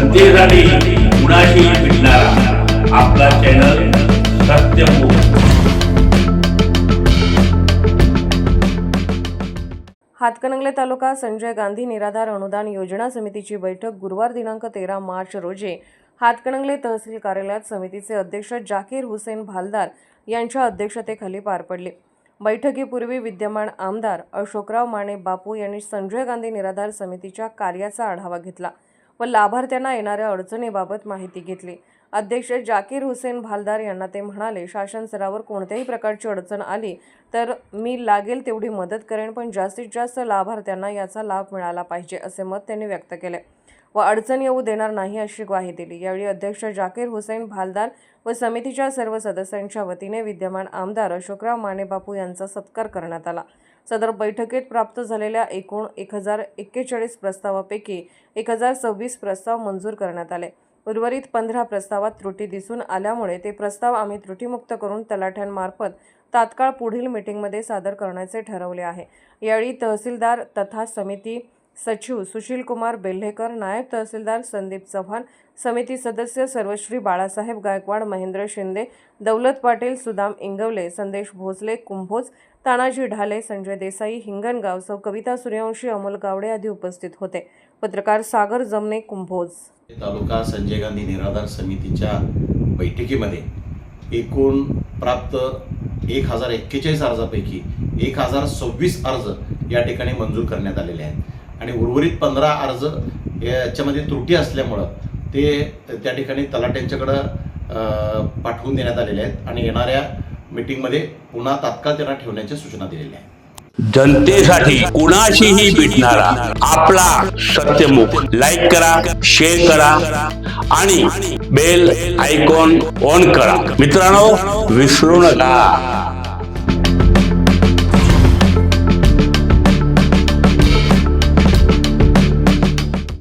जनतेसाठी कुणाशी भेटणारा. आपला चॅनल सत्यमुख हातकणंगले तालुका संजय गांधी निराधार अनुदान योजना समितीची बैठक गुरुवार दिनांक तेरा मार्च रोजी. हातकणंगले तहसील कार्यालयात समितीचे अध्यक्ष जाकीर हुसेन भालदार यांच्या अध्यक्षतेखाली पार पडली. बैठकीपूर्वी विद्यमान आमदार अशोकराव माने बापू यांनी संजय गांधी निराधार समितीच्या कार्याचा आढावा घेतला. व लाभार्थ्यांना येणाऱ्या अडचणीबाबत माहिती घेतली. अध्यक्ष जाकीर हुसेन भालदार यांना ते म्हणाले शासन स्तरावर कोणत्याही प्रकारची अडचण आली तर मी लागेल तेवढी मदत करेन पण जास्तीत जास्त लाभार्थ्यांना याचा लाभ मिळाला पाहिजे असे मत त्यांनी व्यक्त केले. व अडचण येऊ देणार नाही अशी ग्वाही दिली. यावेळी अध्यक्ष जाकीर हुसेन भालदार व समितीच्या सर्व सदस्यांच्या वतीने विद्यमान आमदार अशोकराव मानेबापू यांचा सत्कार करण्यात आला. सदर बैठकीत प्राप्त झालेल्या एकूण एक हजार एक्केचाळीस प्रस्तावापैकी एक हजार सव्वीस प्रस्ताव मंजूर करण्यात आले. उर्वरित पंधरा प्रस्तावात त्रुटी दिसून आल्यामुळे ते प्रस्ताव आम्ही त्रुटीमुक्त करून तलाठ्यांमार्फत तात्काळ पुढील मीटिंगमध्ये सादर करण्याचे ठरवले आहे. यावेळी तहसीलदार तथा समिती सचिव सुशील कुमार बेल्हेकर नायब तहसीलदार संदीप चव्हाण समिती सदस्य सर्वश्री बाळासाहेब गायकवाड महेंद्र शिंदे दौलत पाटील सुदाम इंगवले संदेश भोसले कुंभोज तानाजी ढाले संजय देसाई हिंगणगाव सौ कविता सूर्यवंशी अमोल गावडे आदी उपस्थित होते. पत्रकार सागर जमने कुंभोज. तालुका संजय गांधी निराधार समितीच्या बैठकीमध्ये एकूण प्राप्त एक हजार एक्केचाळीस अर्जापैकी एक हजार सव्वीस अर्ज या ठिकाणी मंजूर करण्यात आलेले आहेत. आणि उर्वरित पंधरा अर्ज याच्यामध्ये त्रुटी असल्यामुळं ते त्या ठिकाणी तलाट्यांच्याकडं पाठवून देण्यात आलेले आहेत आणि येणाऱ्या मीटिंगमध्ये पुन्हा तात्काळ त्यांना ठेवण्याच्या सूचना दिलेल्या आहेत. जनतेसाठी कुणाशीही भेटणारा आपला सत्यमुख. लाईक करा शेअर करा आणि बेल आयकॉन ऑन करा. मित्रांनो विसरू नका.